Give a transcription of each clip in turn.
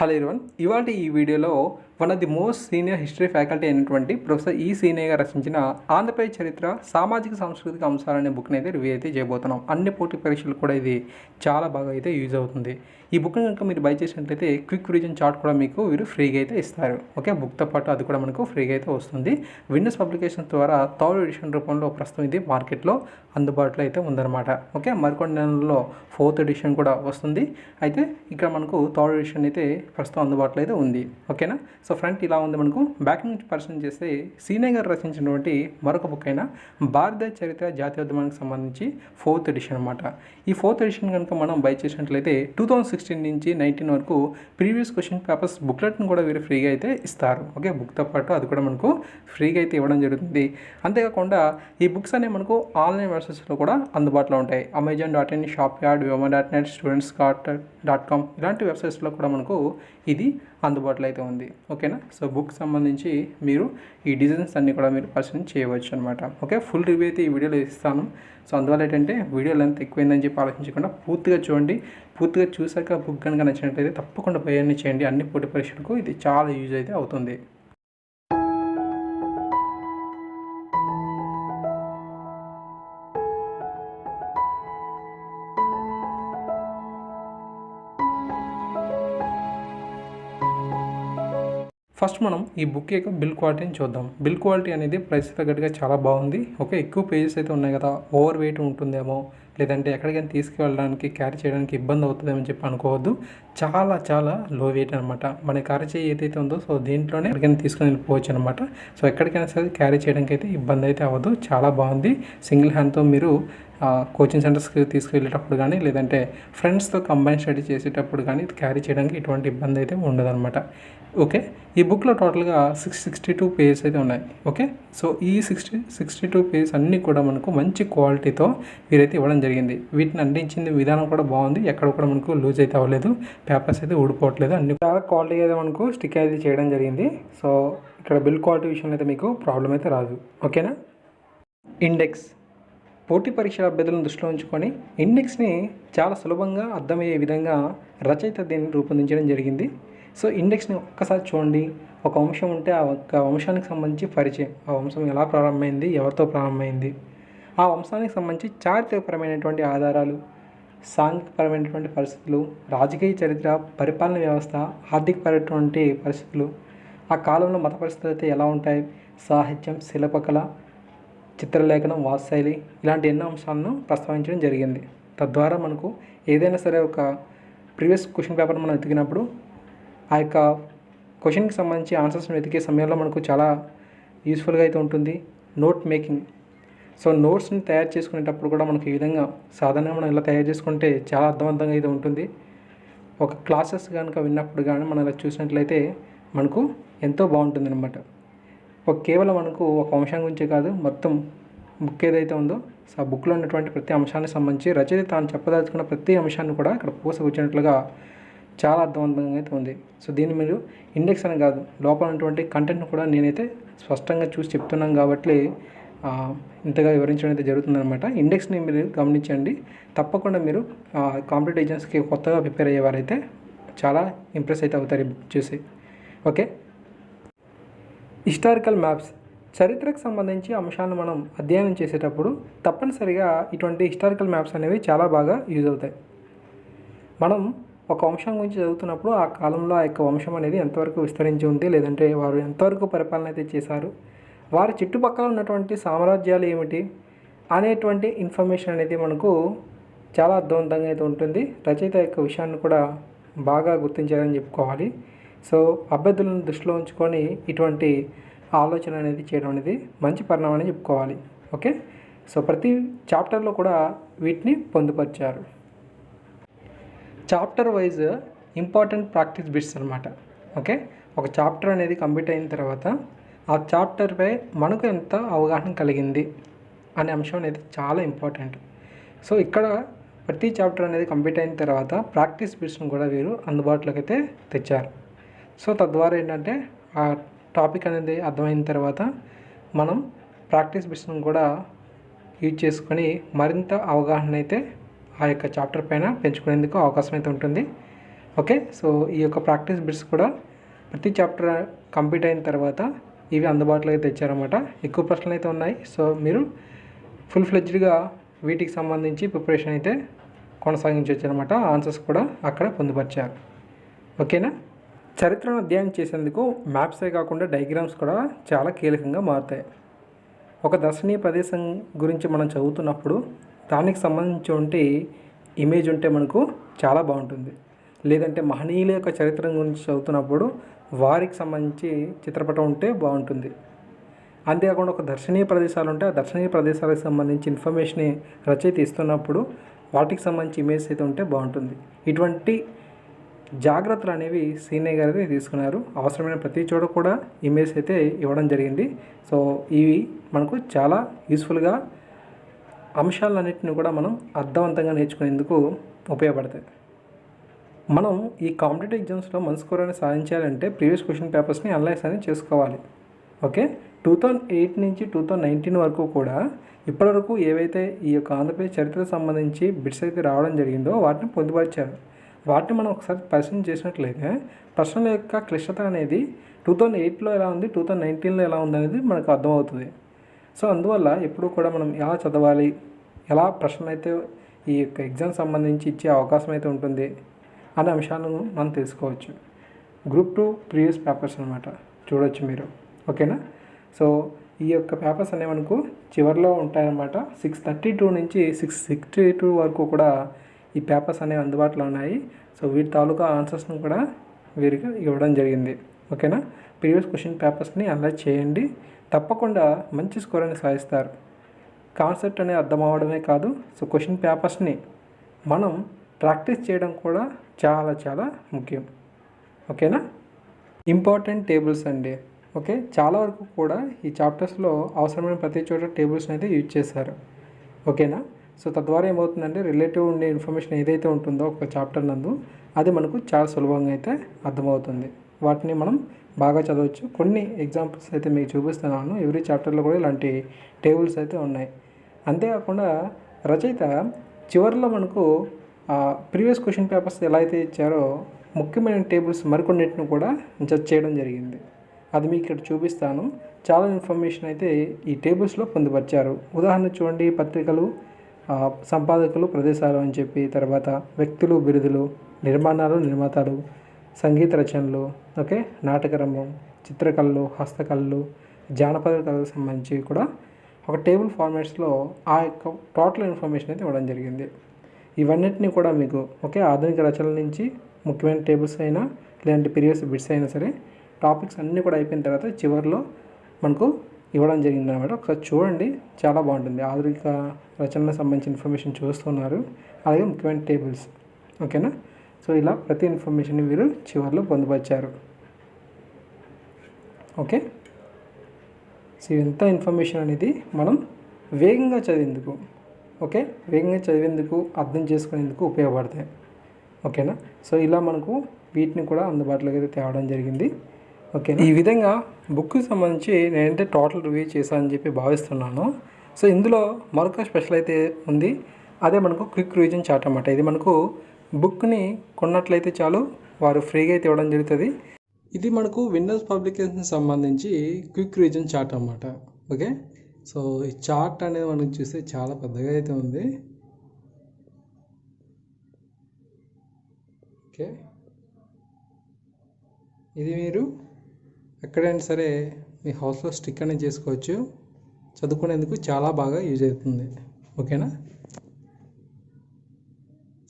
Hello ఇరవన్ ఇవాటి ఈ వీడియోలో one of the most senior history faculty అయినటువంటి ప్రొఫెసర్ ఈ సీనియర్ గారు రచించిన ఆంధ్రప్రదేశ్ చరిత్ర సామాజిక సాంస్కృతిక అంశాలనే బుక్ని అయితే రివ్యూ అయితే చేయబోతున్నాం. అన్ని పోటీ పరీక్షలు కూడా ఇది చాలా బాగా అయితే యూజ్ అవుతుంది. ఈ బుక్ని కనుక మీరు బై చేసినట్లయితే క్విక్ రీజన్ చార్ట్ కూడా మీకు వీరు ఫ్రీగా అయితే ఇస్తారు. ఓకే బుక్తో పాటు అది కూడా మనకు ఫ్రీగా అయితే వస్తుంది. విన్నర్స్ పబ్లికేషన్ ద్వారా థర్డ్ ఎడిషన్ రూపంలో ప్రస్తుతం ఇది మార్కెట్లో అందుబాటులో అయితే ఉందన్నమాట. ఓకే మరికొన్ని నెలల్లో ఫోర్త్ ఎడిషన్ కూడా వస్తుంది. అయితే ఇక్కడ మనకు థర్డ్ ఎడిషన్ అయితే ప్రస్తుతం అందుబాటులో అయితే ఉంది. ఓకేనా సో ఫ్రంట్ ఇలా ఉంది మనకు. బ్యాక్ నుంచి పరిశీలన చేస్తే సీనియర్ గారు రచించినటువంటి మరొక బుక్ అయిన భారత చరిత్ర జాతీయోద్యమానికి సంబంధించి ఫోర్త్ ఎడిషన్ అనమాట ఈ ఫోర్త్ ఎడిషన్ కనుక మనం బై చేసినట్లయితే టూ థౌజండ్ సిక్స్టీన్ నుంచి నైన్టీన్ వరకు ప్రీవియస్ క్వశ్చన్ పేపర్స్ బుక్లెట్ని కూడా వీరు ఫ్రీగా అయితే ఇస్తారు. ఓకే బుక్తో పాటు అది కూడా మనకు ఫ్రీగా అయితే ఇవ్వడం జరుగుతుంది. అంతేకాకుండా ఈ బుక్స్ అనేవి మనకు ఆన్లైన్ వెబ్సైట్స్లో కూడా అందుబాటులో ఉంటాయి. Amazon dot in shop yard Vyoma dot net students cart dot com ఇలాంటి వెబ్సైట్స్లో కూడా మనకు ఇది అందుబాటులో అయితే ఉంది. ఓకేనా? సో బుక్ సంబంధించి మీరు ఈ డిజైన్స్ అన్నీ కూడా మీరు పరిశీలన చేయవచ్చు అనమాట ఓకే? ఫుల్ రివ్యూ అయితే ఈ వీడియోలో ఇస్తాను. సో అందువల్ల ఏంటంటే వీడియో లెంత్ ఎక్కువైందని చెప్పి ఆలోచించకుండా పూర్తిగా చూడండి. పూర్తిగా చూసాక బుక్ కనుక నచ్చినట్లయితే తప్పకుండా ప్రయాణం చేయండి. అన్ని పోటీ పరీక్షలకు ఇది చాలా యూజ్ అయితే అవుతుంది. ఫస్ట్ మనం ఈ బుక్ యొక్క బిల్ క్వాలిటీని చూద్దాం. బిల్ క్వాలిటీ అనేది ప్రైస్ తగ్గట్టుగా చాలా బాగుంది. ఓకే ఎక్కువ పేజెస్ అయితే ఉన్నాయి కదా. ఓవర్ వెయిట్ ఉంటుందేమో లేదంటే ఎక్కడికైనా తీసుకువెళ్ళడానికి క్యారీ చేయడానికి ఇబ్బంది అవుతుందేమో అని చెప్పి అనుకోవద్దు. చాలా చాలా లో వెయిట్ అనమాట మన క్యారీ చేయి ఏదైతే ఉందో సో దీంట్లోనే ఎక్కడికైనా తీసుకుని వెళ్ళిపోవచ్చు అనమాట సో ఎక్కడికైనా సరే క్యారీ చేయడానికి అయితే ఇబ్బంది అయితే అవ్వదు. చాలా బాగుంది. సింగిల్ హ్యాండ్తో మీరు కోచింగ్ సెంటర్స్కి తీసుకువెళ్ళేటప్పుడు కానీ లేదంటే ఫ్రెండ్స్తో కంబైన్ స్టడీ చేసేటప్పుడు కానీ ఇది క్యారీ చేయడానికి ఎటువంటి ఇబ్బంది అయితే ఉండదన్నమాట. ఓకే? ఈ బుక్లో టోటల్గా సిక్స్ సిక్స్టీ టూ పేజెస్ అయితే ఉన్నాయి. ఓకే? సో ఈ సిక్స్టీ సిక్స్టీ టూ పేజెస్ అన్నీ కూడా మనకు మంచి క్వాలిటీతో వీరైతే ఇవ్వడం జరిగింది. వీటిని అందించింది విధానం కూడా బాగుంది. ఎక్కడ కూడా మనకు లూజ్ అయితే అవ్వలేదు. పేపర్స్ అయితే ఊడిపోవట్లేదు. అన్ని చాలా క్వాలిటీ అయితే మనకు స్టిక్ అయితే చేయడం జరిగింది. సో ఇక్కడ బిల్ క్వాలిటీ విషయంలో అయితే మీకు ప్రాబ్లం అయితే రాదు. ఓకేనా? ఇండెక్స్ పోటీ పరీక్షల అభ్యర్థులను దృష్టిలో ఉంచుకొని ఇండెక్స్ని చాలా సులభంగా అర్థమయ్యే విధంగా రచయిత దీన్ని రూపొందించడం జరిగింది. సో ఇండెక్స్ని ఒక్కసారి చూడండి. ఒక వంశం ఉంటే ఆ ఒక్క వంశానికి సంబంధించి పరిచయం. ఆ వంశం ఎలా ప్రారంభమైంది? ఎవరితో ప్రారంభమైంది? ఆ వంశానికి సంబంధించి చారిత్రకపరమైనటువంటి ఆధారాలు సాంఘికపరమైనటువంటి పరిస్థితులు రాజకీయ చరిత్ర పరిపాలన వ్యవస్థ ఆర్థికపరమైనటువంటి పరిస్థితులు ఆ కాలంలో మత పరిస్థితులు అయితే ఎలా ఉంటాయి? సాహిత్యం శిల్పకళ చిత్రలేఖనం వాస్తశైలి ఇలాంటి ఎన్నో అంశాలను ప్రస్తావించడం జరిగింది. తద్వారా మనకు ఏదైనా సరే ఒక ప్రీవియస్ క్వశ్చన్ పేపర్ మనం వెతికినప్పుడు ఆ యొక్క క్వశ్చన్కి సంబంధించి ఆన్సర్స్ని వెతికే సమయంలో మనకు చాలా యూస్ఫుల్గా అయితే ఉంటుంది. Note making. సో నోట్స్ని తయారు చేసుకునేటప్పుడు కూడా మనకు ఈ విధంగా సాధారణంగా మనం ఇలా తయారు చేసుకుంటే చాలా అర్థవంతంగా అయితే ఉంటుంది. ఒక క్లాసెస్ కనుక విన్నప్పుడు కానీ మనం ఇలా చూసినట్లయితే మనకు ఎంతో బాగుంటుంది అనమాట ఒక కేవలం మనకు ఒక అంశం గురించే కాదు మొత్తం బుక్ ఏదైతే ఉందో సో ఆ బుక్లో ఉన్నటువంటి ప్రతి అంశానికి సంబంధించి రచయిత తాను చెప్పదలుచుకున్న ప్రతి అంశాన్ని కూడా ఇక్కడ పూసగుచ్చినట్లుగా చాలా అర్థవంతంగా అయితే ఉంది. సో దీన్ని మీరు ఇండెక్స్ అని కాదు లోపల ఉన్నటువంటి కంటెంట్ను కూడా నేనైతే స్పష్టంగా చూసి చెప్తున్నాను కాబట్టి ఇంతగా వివరించడం అయితే జరుగుతుందన్నమాట. ఇండెక్స్ని మీరు గమనించండి. తప్పకుండా మీరు కాంపిటేటివ్ ఎగ్జామ్స్కి కొత్తగా ప్రిపేర్ అయ్యేవారైతే చాలా ఇంప్రెస్ అయితే అవుతారు ఈ బుక్ చూసి. ఓకే? హిస్టారికల్ మ్యాప్స్ చరిత్రకు సంబంధించి అంశాలను మనం అధ్యయనం చేసేటప్పుడు తప్పనిసరిగా ఇటువంటి హిస్టారికల్ మ్యాప్స్ అనేవి చాలా బాగా యూజ్ అవుతాయి. మనం ఒక వంశం గురించి చదువుతున్నప్పుడు ఆ కాలంలో ఆ యొక్క వంశం అనేది ఎంతవరకు విస్తరించి ఉంది లేదంటే వారు ఎంతవరకు పరిపాలన అయితే చేశారు వారి చుట్టుపక్కల ఉన్నటువంటి సామ్రాజ్యాలు ఏమిటి అనేటువంటి ఇన్ఫర్మేషన్ అనేది మనకు చాలా అర్థవంతంగా అయితే ఉంటుంది. రచయిత యొక్క విషయాన్ని కూడా బాగా గుర్తించారని చెప్పుకోవాలి. సో అభ్యర్థులను దృష్టిలో ఉంచుకొని ఇటువంటి ఆలోచన అనేది చేయడం అనేది మంచి పరిణామం అని చెప్పుకోవాలి. ఓకే? సో ప్రతి చాప్టర్లో కూడా వీటిని పొందుపరిచారు. Chapter wise important practice bits అనమాట ఓకే? ఒక చాప్టర్ అనేది కంప్లీట్ అయిన తర్వాత ఆ చాప్టర్పై మనకు ఎంత అవగాహన కలిగింది అనే అంశం అనేది చాలా ఇంపార్టెంట్. సో ఇక్కడ ప్రతి చాప్టర్ అనేది కంప్లీట్ అయిన తర్వాత ప్రాక్టీస్ బిట్స్ను కూడా వీరు అందుబాటులోకి అయితే తెచ్చారు. సో తద్వారా ఏంటంటే ఆ టాపిక్ అనేది అర్థమైన తర్వాత మనం ప్రాక్టీస్ బిట్స్ను కూడా యూజ్ చేసుకొని మరింత అవగాహన అయితే ఆ యొక్క చాప్టర్ పైన పెంచుకునేందుకు అవకాశం అయితే ఉంటుంది. ఓకే? సో ఈ యొక్క ప్రాక్టీస్ బిట్స్ కూడా ప్రతి చాప్టర్ కంప్లీట్ అయిన తర్వాత ఇవి అందుబాటులో అయితే తెచ్చారనమాట ఎక్కువ ప్రశ్నలు అయితే ఉన్నాయి. సో మీరు ఫుల్ ఫ్లెడ్జ్డ్గా వీటికి సంబంధించి ప్రిపరేషన్ అయితే కొనసాగించవచ్చు అనమాట ఆన్సర్స్ కూడా అక్కడ పొందుపరిచారు. ఓకేనా? చరిత్రను అధ్యయనం చేసేందుకు మ్యాప్సే కాకుండా డయాగ్రామ్స్ కూడా చాలా కీలకంగా మారుతాయి. ఒక దర్శనీయ ప్రదేశం గురించి మనం చదువుతున్నప్పుడు దానికి సంబంధించి ఇమేజ్ ఉంటే మనకు చాలా బాగుంటుంది. లేదంటే మహనీయుల యొక్క చరిత్ర గురించి చదువుతున్నప్పుడు వారికి సంబంధించి చిత్రపటం ఉంటే బాగుంటుంది. అంతేకాకుండా ఒక దర్శనీయ ప్రదేశాలు ఉంటే ఆ దర్శనీయ ప్రదేశాలకు సంబంధించి ఇన్ఫర్మేషన్ రచయిత ఇస్తున్నప్పుడు వాటికి సంబంధించి ఇమేజ్ అయితే ఉంటే బాగుంటుంది. ఇటువంటి జాగ్రత్తలు అనేవి సీనియర్ గారు తీసుకున్నారు. అవసరమైన ప్రతి చోట కూడా ఇమేజ్ అయితే ఇవ్వడం జరిగింది. సో ఇవి మనకు చాలా యూస్ఫుల్గా అంశాలన్నింటినీ కూడా మనం అర్థవంతంగా నేర్చుకునేందుకు ఉపయోగపడతాయి. మనం ఈ కాంపిటేటివ్ ఎగ్జామ్స్లో మన స్కోర్ అనేది సాధించాలంటే ప్రీవియస్ క్వశ్చన్ పేపర్స్ని అనలైజ్ అనేది చేసుకోవాలి. ఓకే? టూ థౌజండ్ ఎయిట్ నుంచి టూ థౌజండ్ నైన్టీన్ వరకు కూడా ఇప్పటివరకు ఏవైతే ఈ యొక్క ఆంధ్రప్రదేశ్ చరిత్రకు సంబంధించి బిట్స్ అయితే రావడం జరిగిందో వాటిని పొందుపరిచారు. వాటిని మనం ఒకసారి పరిశీలన చేసినట్లయితే ప్రశ్నల యొక్క క్లిష్టత అనేది టూ థౌజండ్ ఎయిట్లో ఎలా ఉంది టూ థౌజండ్ నైన్టీన్లో ఎలా ఉంది అనేది మనకు అర్థమవుతుంది. సో అందువల్ల ఎప్పుడు కూడా మనం ఎలా చదవాలి ఎలా ప్రశ్నలు అయితే ఈ యొక్క ఎగ్జామ్ సంబంధించి ఇచ్చే అవకాశం అయితే ఉంటుంది అనే అంశాలను మనం తెలుసుకోవచ్చు. గ్రూప్ టూ ప్రీవియస్ పేపర్స్ అనమాట చూడొచ్చు మీరు. ఓకేనా? సో ఈ యొక్క పేపర్స్ అనేవి మనకు చివరిలో ఉంటాయన్నమాట. సిక్స్ థర్టీ టూ నుంచి సిక్స్ సిక్స్టీ టూ వరకు కూడా ఈ పేపర్స్ అనేవి అందుబాటులో ఉన్నాయి. సో వీటి తాలూకా ఆన్సర్స్ను కూడా వీరికి ఇవ్వడం జరిగింది. ఓకేనా? ప్రీవియస్ క్వశ్చన్ పేపర్స్ని అనలైజ్ చేయండి. తప్పకుండా మంచి స్కోర్ అని సాధిస్తారు. కాన్సెప్ట్ అనేది అర్థం అవడమే కాదు. సో క్వశ్చన్ పేపర్స్ని మనం ప్రాక్టీస్ చేయడం కూడా చాలా చాలా ముఖ్యం. ఓకేనా? ఇంపార్టెంట్ టేబుల్స్ అండి. ఓకే? చాలా వరకు కూడా ఈ చాప్టర్స్లో అవసరమైన ప్రతి చోట టేబుల్స్ని అయితే యూజ్ చేశారు. ఓకేనా? సో తద్వారా ఏమవుతుందంటే రిలేటివ్ ఉండే ఇన్ఫర్మేషన్ ఏదైతే ఉంటుందో ఒక చాప్టర్ నందు అది మనకు చాలా సులభంగా అయితే అర్థమవుతుంది. వాటిని మనం బాగా చదవచ్చు. కొన్ని ఎగ్జాంపుల్స్ అయితే మీకు చూపిస్తున్నాను. ఎవ్రీ చాప్టర్లో కూడా ఇలాంటి టేబుల్స్ అయితే ఉన్నాయి. అంతేకాకుండా రచయిత చివరిలో మనకు ప్రీవియస్ క్వశ్చన్ పేపర్స్ ఎలా అయితే ఇచ్చారో ముఖ్యమైన టేబుల్స్ మరికొన్నిటిని కూడా జడ్జ్ చేయడం జరిగింది. అది మీకు ఇక్కడ చూపిస్తాను. చాలా ఇన్ఫర్మేషన్ అయితే ఈ టేబుల్స్లో పొందుపరిచారు. ఉదాహరణ చూడండి పత్రికలు సంపాదకులు ప్రదేశాలు అని చెప్పి తర్వాత వ్యక్తులు బిరుదులు నిర్మాణాలు నిర్మాతలు సంగీత రచనలు ఓకే నాటకరంగం చిత్రకళలు హస్తకళలు జానపద కళలకు సంబంధించి కూడా ఒక టేబుల్ ఫార్మాట్స్లో ఆ యొక్క టోటల్ ఇన్ఫర్మేషన్ అయితే ఇవ్వడం జరిగింది. ఇవన్నిటిని కూడా మీకు ఓకే ఆధునిక రచనల నుంచి ముఖ్యమైన టేబుల్స్ అయినా లేదంటే ప్రీవియస్ బిట్స్ అయినా సరే టాపిక్స్ అన్నీ కూడా అయిపోయిన తర్వాత చివరిలో మనకు ఇవ్వడం జరిగింది అనమాట ఒకసారి చూడండి. చాలా బాగుంటుంది. ఆధునిక రచనలకు సంబంధించిన ఇన్ఫర్మేషన్ చూస్తున్నారు. అలాగే ముఖ్యమైన టేబుల్స్. ఓకేనా? సో ఇలా ప్రతి ఇన్ఫర్మేషన్ వీరు చివరిలో పొందుపరిచారు. ఓకే? సో ఇంత ఇన్ఫర్మేషన్ అనేది మనం వేగంగా చదివేందుకు ఓకే? వేగంగా చదివేందుకు అర్థం చేసుకునేందుకు ఉపయోగపడతాయి. ఓకేనా? సో ఇలా మనకు వీటిని కూడా అందుబాటులోకి అయితే తేవడం జరిగింది. ఓకే ఈ విధంగా బుక్కి సంబంధించి నేనంటే టోటల్ రివ్యూ చేశానని చెప్పి భావిస్తున్నాను. సో ఇందులో మరొక స్పెషల్ అయితే ఉంది. అదే మనకు క్విక్ రివిజన్ చార్ట్ అన్నమాట. ఇది మనకు బుక్ని కొన్నట్లయితే చాలు వారు ఫ్రీగా అయితే ఇవ్వడం జరుగుతుంది. ఇది మనకు విండోస్ పబ్లికేషన్ సంబంధించి క్విక్ రివిజన్ చార్ట్ అన్నమాట. ఓకే సో ఈ చార్ట్ అనేది మనకు చూస్తే చాలా పెద్దగా అయితే ఉంది. ఓకే ఇది మీరు ఎక్కడైనా సరే మీ హౌస్లో స్టిక్ అనేది చేసుకోవచ్చు. చదువుకునేందుకు చాలా బాగా యూజ్ అవుతుంది. ఓకేనా?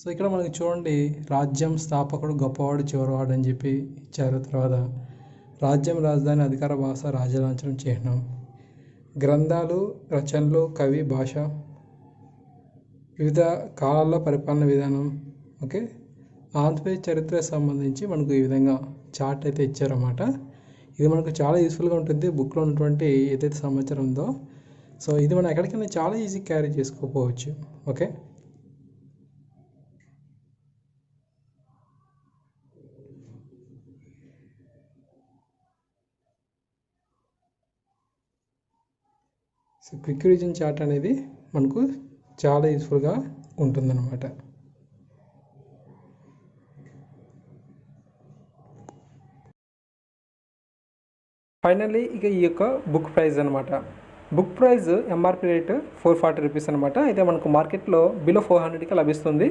సో ఇక్కడ మనకి చూడండి రాజ్యం స్థాపకుడు గొప్పవాడు చివరివాడు అని చెప్పి ఇచ్చారు. తర్వాత రాజ్యం రాజధాని అధికార భాష రాజలాంఛనం చిహ్నం. గ్రంథాలు రచనలు కవి భాష వివిధ కాలాల్లో పరిపాలన విధానం. ఓకే? ఆంధ్రప్రదేశ్ చరిత్ర సంబంధించి మనకు ఈ విధంగా చార్ట్ అయితే ఇచ్చారన్నమాట. ఇది మనకు చాలా యూస్ఫుల్గా ఉంటుంది బుక్లో ఉన్నటువంటి ఏదైతే సమాచారం ఉందో. సో ఇది మనం ఎక్కడికైనా చాలా easy carry చేసుకోపోవచ్చు. Okay? So quick revision chart అనేది మనకు చాలా యూస్ఫుల్గా ఉంటుందన్నమాట. ఫైనల్లీ ఇక ఈ యొక్క బుక్ ప్రైజ్ అనమాట book price MRP rate four forty rupees అనమాట అయితే మనకు మార్కెట్లో బిలో ఫోర్ హండ్రెడ్కి లభిస్తుంది.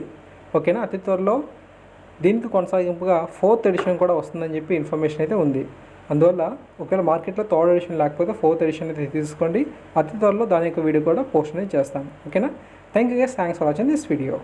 ఓకేనా? అతి త్వరలో దీనికి కొనసాగింపుగా ఫోర్త్ ఎడిషన్ కూడా వస్తుందని చెప్పి ఇన్ఫర్మేషన్ అయితే ఉంది. అందువల్ల ఒకవేళ మార్కెట్లో థర్డ్ ఎడిషన్ లేకపోతే ఫోర్త్ ఎడిషన్ అయితే తీసుకోండి. అతి త్వరలో దాని యొక్క వీడియో కూడా పోస్ట్ అనేది చేస్తాను ఓకేనా? Thank you guys thanks for watching this video